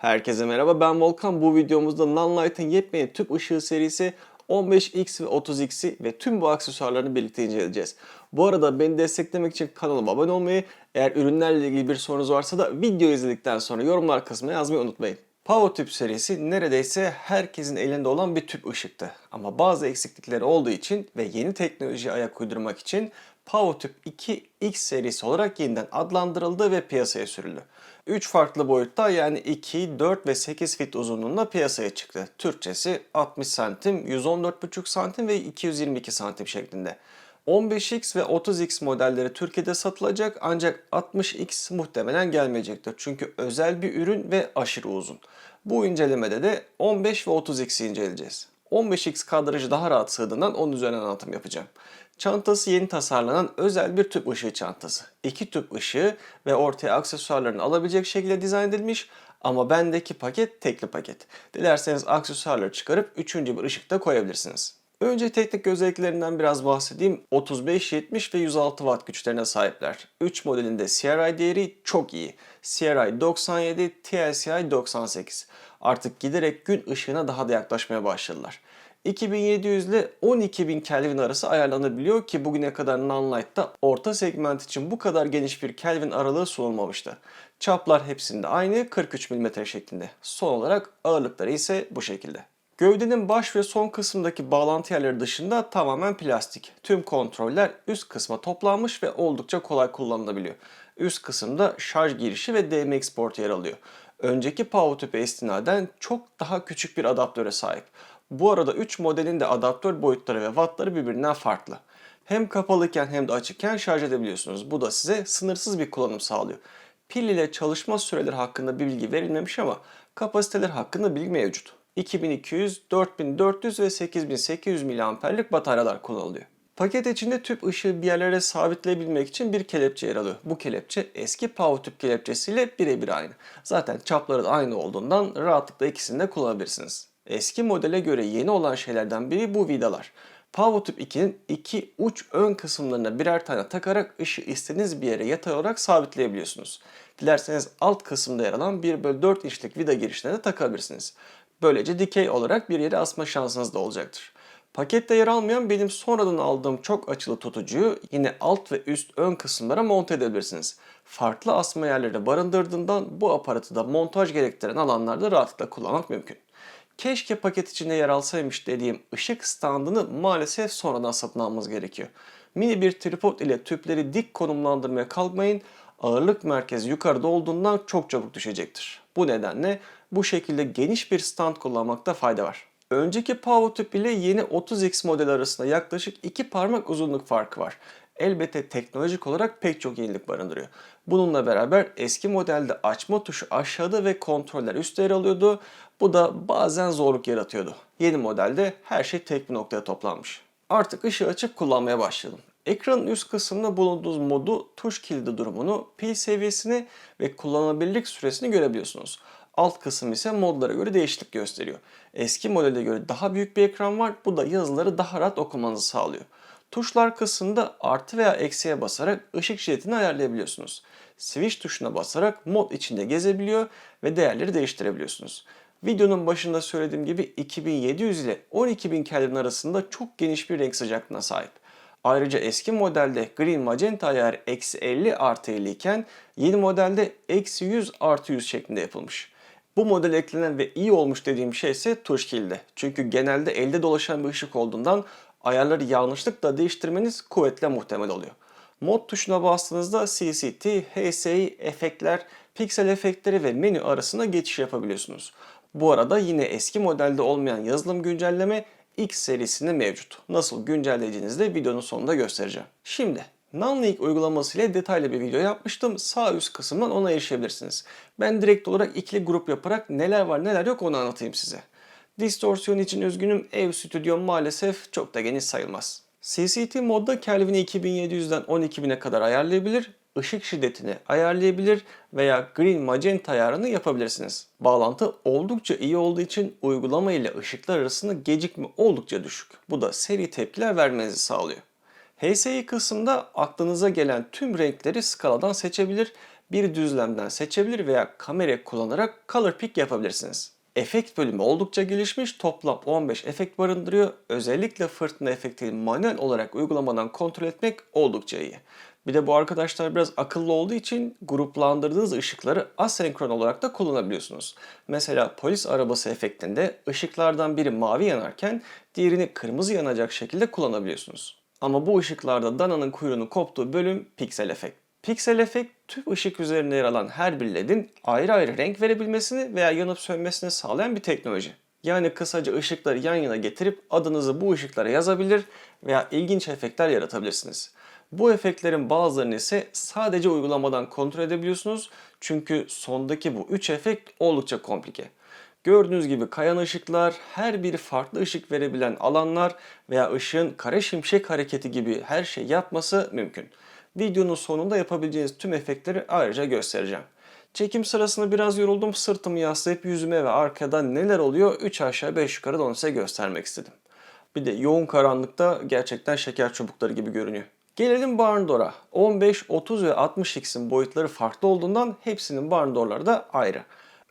Herkese merhaba ben Volkan. Bu videomuzda Nonlight'ın yepyeni tüp ışığı serisi 15X ve 30X'i ve tüm bu aksesuarlarını birlikte inceleyeceğiz. Bu arada beni desteklemek için kanalıma abone olmayı, eğer ürünlerle ilgili bir sorunuz varsa da video izledikten sonra yorumlar kısmına yazmayı unutmayın. Power Tüp serisi neredeyse herkesin elinde olan bir tüp ışıktı. Ama bazı eksiklikleri olduğu için ve yeni teknolojiye ayak uydurmak için PowerTüp 2X serisi olarak yeniden adlandırıldı ve piyasaya sürüldü. 3 farklı boyutta yani 2, 4 ve 8 fit uzunluğunda piyasaya çıktı. Türkçesi 60 santim, 114,5 santim ve 222 santim şeklinde. 15X ve 30X modelleri Türkiye'de satılacak ancak 60X muhtemelen gelmeyecektir. Çünkü özel bir ürün ve aşırı uzun. Bu incelemede de 15 ve 30X'i inceleyeceğiz. 15X kadrajı daha rahat sığdığından onun üzerine anlatım yapacağım. Çantası yeni tasarlanan özel bir tüp ışığı çantası. İki tüp ışığı ve ortaya aksesuarlarını alabilecek şekilde dizayn edilmiş ama bendeki paket tekli paket. Dilerseniz aksesuarları çıkarıp üçüncü bir ışık da koyabilirsiniz. Önce teknik özelliklerinden biraz bahsedeyim. 35, 70 ve 106 watt güçlerine sahipler. 3 modelinde CRI değeri çok iyi. CRI 97, TLCI 98. Artık giderek gün ışığına daha da yaklaşmaya başladılar. 2700 ile 12000 Kelvin arası ayarlanabiliyor ki bugüne kadar Nonlight'ta orta segment için bu kadar geniş bir Kelvin aralığı sunulmamıştı. Çaplar hepsinde aynı 43 mm şeklinde. Son olarak ağırlıkları ise bu şekilde. Gövdenin baş ve son kısmındaki bağlantı yerleri dışında tamamen plastik. Tüm kontroller üst kısma toplanmış ve oldukça kolay kullanılabiliyor. Üst kısımda şarj girişi ve DMX port yer alıyor. Önceki PowerTüp'e istinaden çok daha küçük bir adaptöre sahip. Bu arada 3 modelin de adaptör boyutları ve wattları birbirinden farklı. Hem kapalıyken hem de açıkken şarj edebiliyorsunuz. Bu da size sınırsız bir kullanım sağlıyor. Pil ile çalışma süreleri hakkında bir bilgi verilmemiş ama kapasiteler hakkında bilgi mevcut. 2200, 4400 ve 8800 mAh'lik bataryalar kullanılıyor. Paket içinde tüp ışığı bir yerlere sabitleyebilmek için bir kelepçe yer alıyor. Bu kelepçe eski power tüp kelepçesiyle birebir aynı. Zaten çapları da aynı olduğundan rahatlıkla ikisini de kullanabilirsiniz. Eski modele göre yeni olan şeylerden biri bu vidalar. PowerTube 2'nin iki uç ön kısımlarına birer tane takarak ışığı istediğiniz bir yere yatay olarak sabitleyebiliyorsunuz. Dilerseniz alt kısımda yer alan 1 bölü 4 inçlik vida girişine de takabilirsiniz. Böylece dikey olarak bir yere asma şansınız da olacaktır. Pakette yer almayan benim sonradan aldığım çok açılı tutucuyu yine alt ve üst ön kısımlara monte edebilirsiniz. Farklı asma yerleri barındırdığından bu aparatı da montaj gerektiren alanlarda rahatlıkla kullanmak mümkün. Keşke paket içinde yer alsaymış dediğim ışık standını maalesef sonradan satın almanız gerekiyor. Mini bir tripod ile tüpleri dik konumlandırmaya kalkmayın. Ağırlık merkezi yukarıda olduğundan çok çabuk düşecektir. Bu nedenle bu şekilde geniş bir stand kullanmakta fayda var. Önceki power tüp ile yeni 30X model arasında yaklaşık 2 parmak uzunluk farkı var. Elbette teknolojik olarak pek çok yenilik barındırıyor. Bununla beraber eski modelde açma tuşu aşağıda ve kontroller üstte yer alıyordu. Bu da bazen zorluk yaratıyordu. Yeni modelde her şey tek bir noktaya toplanmış. Artık ışığı açıp kullanmaya başladım. Ekranın üst kısmında bulunduğunuz modu, tuş kilidi durumunu, pil seviyesini ve kullanılabilirlik süresini görebiliyorsunuz. Alt kısım ise modlara göre değişiklik gösteriyor. Eski modele göre daha büyük bir ekran var. Bu da yazıları daha rahat okumanızı sağlıyor. Tuşlar kısmında artı veya eksiye basarak ışık şiddetini ayarlayabiliyorsunuz. Switch tuşuna basarak mod içinde gezebiliyor ve değerleri değiştirebiliyorsunuz. Videonun başında söylediğim gibi 2700 ile 12000 Kelvin arasında çok geniş bir renk sıcaklığına sahip. Ayrıca eski modelde green magenta ayarı eksi 50 artı 50 iken yeni modelde eksi 100 artı 100 şeklinde yapılmış. Bu model eklenen ve iyi olmuş dediğim şey ise tuş kilidi. Çünkü genelde elde dolaşan bir ışık olduğundan ayarları yanlışlıkla değiştirmeniz kuvvetle muhtemel oluyor. Mod tuşuna bastığınızda CCT, HSI, efektler, piksel efektleri ve menü arasında geçiş yapabiliyorsunuz. Bu arada yine eski modelde olmayan yazılım güncelleme X serisinde mevcut. Nasıl güncelleyeceğinizi de videonun sonunda göstereceğim. Şimdi Nunlink uygulaması ile detaylı bir video yapmıştım. Sağ üst kısımdan ona erişebilirsiniz. Ben direkt olarak ikili grup yaparak neler var neler yok onu anlatayım size. Distorsiyon için üzgünüm ev stüdyom maalesef çok da geniş sayılmaz. CCT modda Kelvin'i 2700'den 12000'e kadar ayarlayabilir, ışık şiddetini ayarlayabilir veya green magenta ayarını yapabilirsiniz. Bağlantı oldukça iyi olduğu için uygulama ile ışıklar arasında gecikme oldukça düşük. Bu da seri tepkiler vermenizi sağlıyor. HSI kısmında aklınıza gelen tüm renkleri skaladan seçebilir. bir düzlemden seçebilir veya kamera kullanarak color pick yapabilirsiniz. Efekt bölümü oldukça gelişmiş. Toplam 15 efekt barındırıyor. Özellikle fırtına efektini manuel olarak uygulamadan kontrol etmek oldukça iyi. Bir de bu arkadaşlar biraz akıllı olduğu için gruplandırdığınız ışıkları asenkron olarak da kullanabiliyorsunuz. Mesela polis arabası efektinde ışıklardan biri mavi yanarken diğerini kırmızı yanacak şekilde kullanabiliyorsunuz. Ama bu ışıklarda dananın kuyruğunun koptuğu bölüm piksel efekt. Piksel efekt tüm ışık üzerinde yer alan her bir ledin ayrı ayrı renk verebilmesini veya yanıp sönmesini sağlayan bir teknoloji. Yani kısaca ışıkları yan yana getirip adınızı bu ışıklara yazabilir veya ilginç efektler yaratabilirsiniz. Bu efektlerin bazılarını ise sadece uygulamadan kontrol edebiliyorsunuz. Çünkü sondaki bu 3 efekt oldukça komplike. Gördüğünüz gibi kayan ışıklar, her biri farklı ışık verebilen alanlar veya ışığın kare şimşek hareketi gibi her şey yapması mümkün. Videonun sonunda yapabileceğiniz tüm efektleri ayrıca göstereceğim. Çekim sırasında biraz yoruldum. Sırtımı yaslayıp yüzüme ve arkada neler oluyor 3 aşağı 5 yukarı da onu size göstermek istedim. Bir de yoğun karanlıkta gerçekten şeker çubukları gibi görünüyor. Gelelim barn door'a. 15, 30 ve 60x'in boyutları farklı olduğundan hepsinin barn door'ları da ayrı.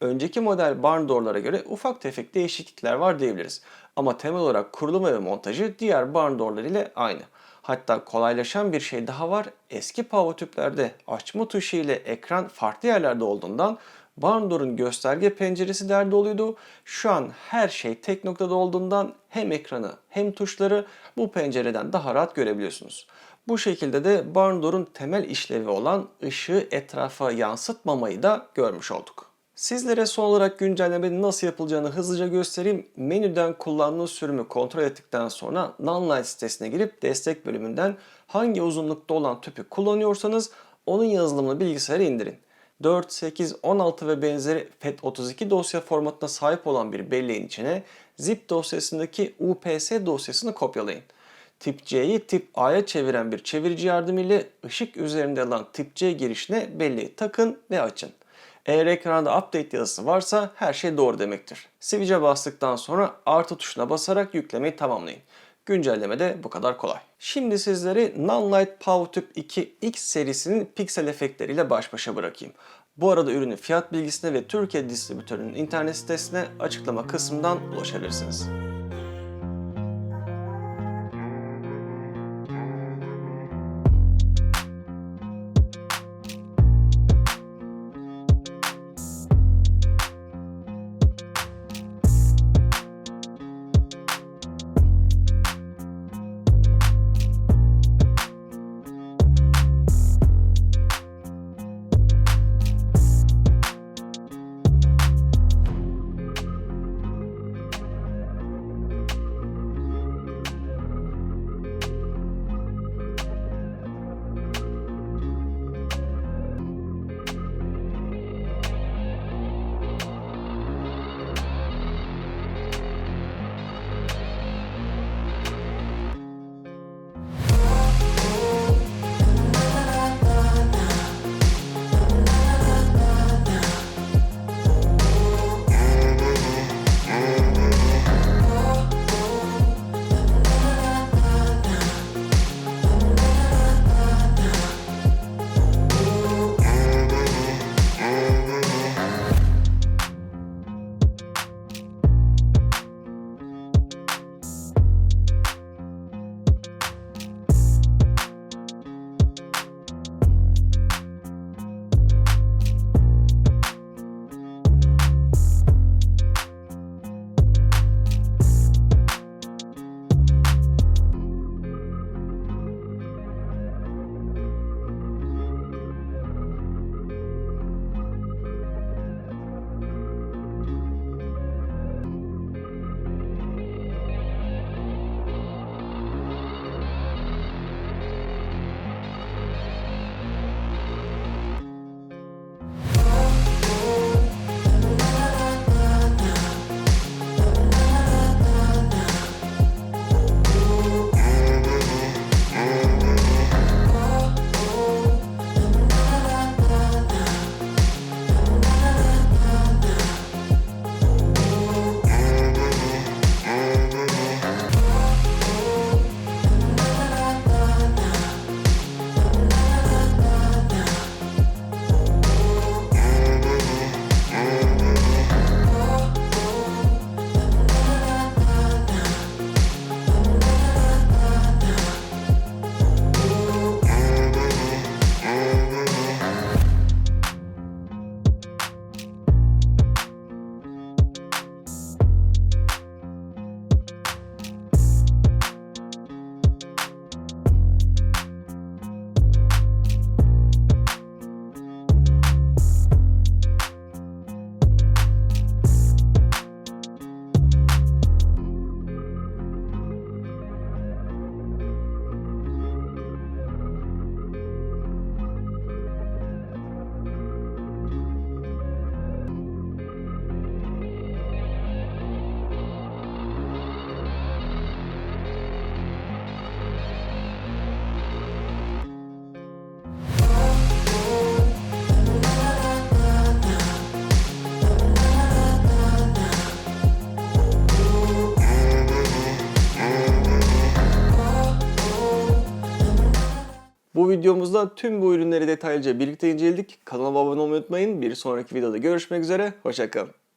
Önceki model barn door'lara göre ufak tefek değişiklikler var diyebiliriz. Ama temel olarak kurulumu ve montajı diğer barn door'lar ile aynı. Hatta kolaylaşan bir şey daha var. Eski power tüplerde açma tuşu ile ekran farklı yerlerde olduğundan barn door'un gösterge penceresi derde oluyordu. Şu an her şey tek noktada olduğundan hem ekranı hem tuşları bu pencereden daha rahat görebiliyorsunuz. Bu şekilde de barn door'un temel işlevi olan ışığı etrafa yansıtmamayı da görmüş olduk. Sizlere son olarak güncellemenin nasıl yapılacağını hızlıca göstereyim. Menüden kullandığınız sürümü kontrol ettikten sonra Nonlight sitesine girip destek bölümünden hangi uzunlukta olan tüpü kullanıyorsanız onun yazılımını bilgisayara indirin. 4, 8, 16 ve benzeri FAT32 dosya formatına sahip olan bir belleğin içine zip dosyasındaki UPS dosyasını kopyalayın. Tip C'yi tip A'ya çeviren bir çevirici yardımıyla ışık üzerinde alan tip C girişine belleği takın ve açın. Eğer ekranda update yazısı varsa her şey doğru demektir. Switch'e bastıktan sonra artı tuşuna basarak yüklemeyi tamamlayın. Güncelleme de bu kadar kolay. Şimdi sizleri Nonlight PowerTube 2 X serisinin piksel efektleriyle baş başa bırakayım. Bu arada ürünün fiyat bilgisine ve Türkiye distribütörünün internet sitesine açıklama kısmından ulaşabilirsiniz. Videomuzda tüm bu ürünleri detaylıca birlikte inceledik. Kanalıma abone olmayı unutmayın. Bir sonraki videoda görüşmek üzere. Hoşçakalın.